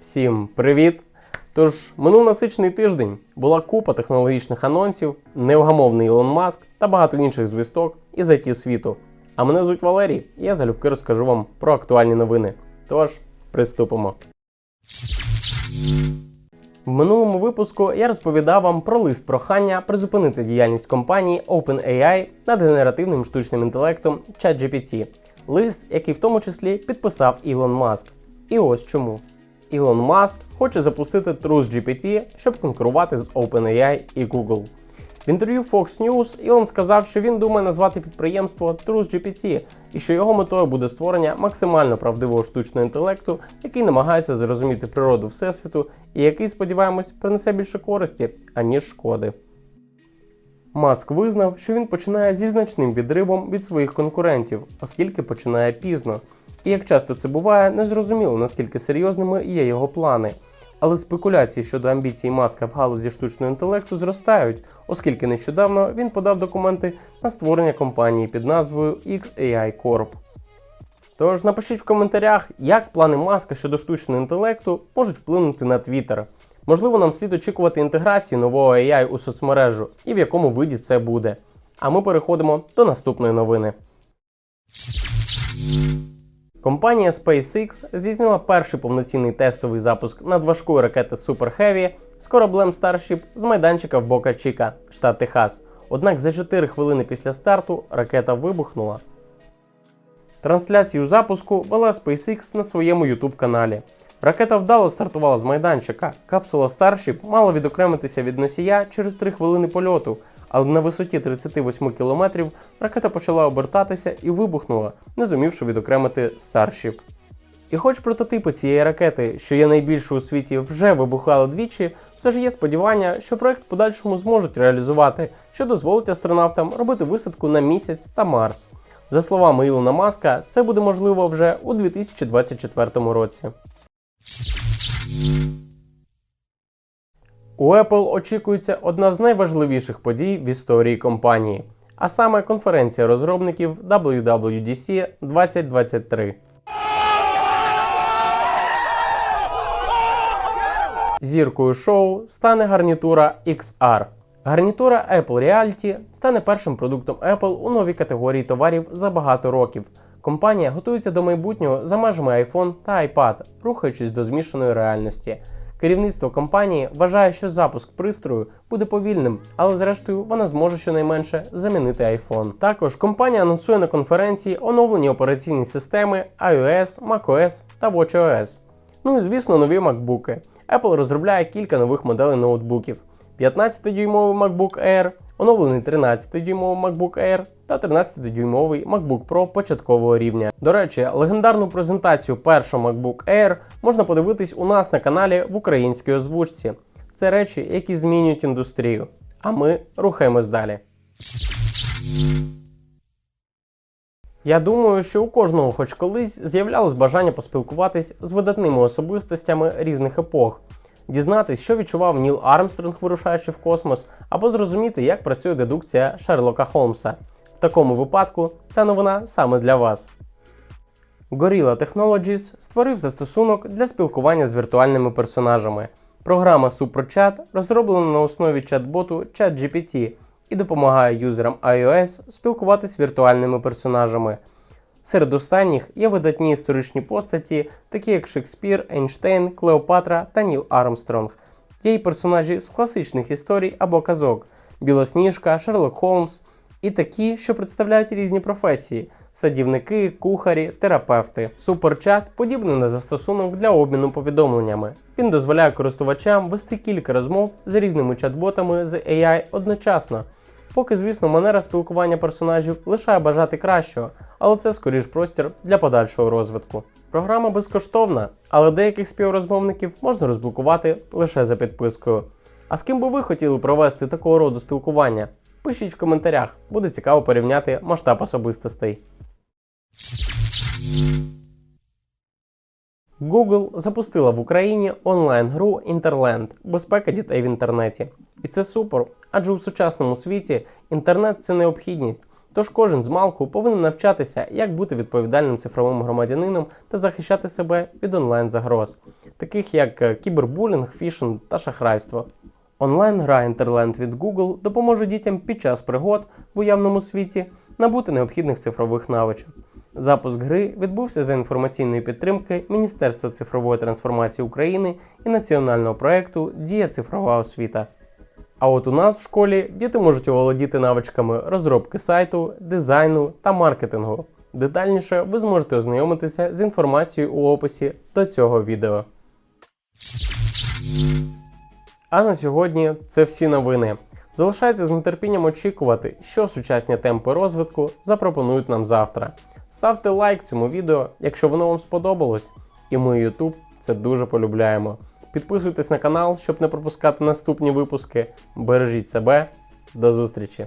Всім привіт! Тож, минув насичений тиждень була купа технологічних анонсів, невгамовний Ілон Маск та багато інших звісток із IT світу. А мене звуть Валерій, і я залюбки розкажу вам про актуальні новини. Тож, приступимо. В минулому випуску я розповідав вам про лист прохання призупинити діяльність компанії OpenAI над генеративним штучним інтелектом ChatGPT. Лист, який в тому числі підписав Ілон Маск. І ось чому. Ілон Маск хоче запустити TruthGPT, щоб конкурувати з OpenAI і Google. В інтерв'ю Fox News Ілон сказав, що він думає назвати підприємство TruthGPT і що його метою буде створення максимально правдивого штучного інтелекту, який намагається зрозуміти природу Всесвіту і який, сподіваємось, принесе більше користі, аніж шкоди. Маск визнав, що він починає зі значним відривом від своїх конкурентів, оскільки починає пізно. І як часто це буває, незрозуміло наскільки серйозними є його плани. Але спекуляції щодо амбіцій Маска в галузі штучного інтелекту зростають, оскільки нещодавно він подав документи на створення компанії під назвою XAI Corp. Тож напишіть в коментарях, як плани Маска щодо штучного інтелекту можуть вплинути на Twitter. Можливо, нам слід очікувати інтеграції нового AI у соцмережу і в якому виді це буде. А ми переходимо до наступної новини. Компанія SpaceX здійснила перший повноцінний тестовий запуск надважкої ракети Super Heavy з кораблем Starship з майданчика в Бока Чіка, штат Техас. Однак за 4 хвилини після старту ракета вибухнула. Трансляцію запуску вела SpaceX на своєму YouTube каналі. Ракета вдало стартувала з майданчика. Капсула Starship мала відокремитися від носія через 3 хвилини польоту, але на висоті 38 км ракета почала обертатися і вибухнула, не зумівши відокремити Starship. І хоч прототипи цієї ракети, що є найбільшою у світі, вже вибухали двічі, все ж є сподівання, що проект в подальшому зможуть реалізувати, що дозволить астронавтам робити висадку на місяць та Марс. За словами Ілона Маска, це буде можливо вже у 2024 році. У Apple очікується одна з найважливіших подій в історії компанії, а саме конференція розробників WWDC 2023. Зіркою шоу стане гарнітура XR. Гарнітура Apple Reality стане першим продуктом Apple у новій категорії товарів за багато років. Компанія готується до майбутнього за межами iPhone та iPad, рухаючись до змішаної реальності. Керівництво компанії вважає, що запуск пристрою буде повільним, але зрештою вона зможе щонайменше замінити iPhone. Також компанія анонсує на конференції оновлені операційні системи iOS, macOS та watchOS. Ну і звісно, нові MacBook. Apple розробляє кілька нових моделей ноутбуків: 15-дюймовий MacBook Air, оновлений 13-дюймовий MacBook Air та 13-дюймовий MacBook Pro початкового рівня. До речі, легендарну презентацію першого MacBook Air можна подивитись у нас на каналі в українській озвучці. Це речі, які змінюють індустрію. А ми рухаємось далі. Я думаю, що у кожного, хоч колись, з'являлось бажання поспілкуватись з видатними особистостями різних епох, дізнатись, що відчував Ніл Армстронг, вирушаючи в космос, або зрозуміти, як працює дедукція Шерлока Холмса. В такому випадку ця новина саме для вас. Gorilla Technologies створив застосунок для спілкування з віртуальними персонажами. Програма SuperChat розроблена на основі чат-боту ChatGPT і допомагає юзерам iOS спілкуватися з віртуальними персонажами. Серед останніх є видатні історичні постаті, такі як Шекспір, Ейнштейн, Клеопатра та Ніл Армстронг. Є й персонажі з класичних історій або казок: Білосніжка, Шерлок Холмс і такі, що представляють різні професії: садівники, кухарі, терапевти. Суперчат подібний на застосунок для обміну повідомленнями. Він дозволяє користувачам вести кілька розмов з різними чат-ботами з AI одночасно. Поки, звісно, манера спілкування персонажів лишає бажати кращого, але це скоріш простір для подальшого розвитку. Програма безкоштовна, але деяких співрозмовників можна розблокувати лише за підпискою. А з ким би ви хотіли провести такого роду спілкування? Пишіть в коментарях, буде цікаво порівняти масштаб особистостей. Google запустила в Україні онлайн-гру Interland безпека дітей в інтернеті. І це супер, адже у сучасному світі інтернет це необхідність. Тож кожен з малку повинен навчатися, як бути відповідальним цифровим громадянином та захищати себе від онлайн загроз, таких як е, кібербулінг, фішинг та шахрайство. Онлайн-гра Інтерленд від Google допоможе дітям під час пригод в уявному світі набути необхідних цифрових навичок. Запуск гри відбувся за інформаційної підтримки Міністерства цифрової трансформації України і національного проекту Дія цифрова освіта. А от у нас в школі діти можуть оволодіти навичками розробки сайту, дизайну та маркетингу. Детальніше ви зможете ознайомитися з інформацією у описі до цього відео. А на сьогодні це всі новини. Залишається з нетерпінням очікувати, що сучасні темпи розвитку запропонують нам завтра. Ставте лайк цьому відео, якщо воно вам сподобалось, і ми, YouTube, це дуже полюбляємо. Підписуйтесь на канал, щоб не пропускати наступні випуски. Бережіть себе, до зустрічі!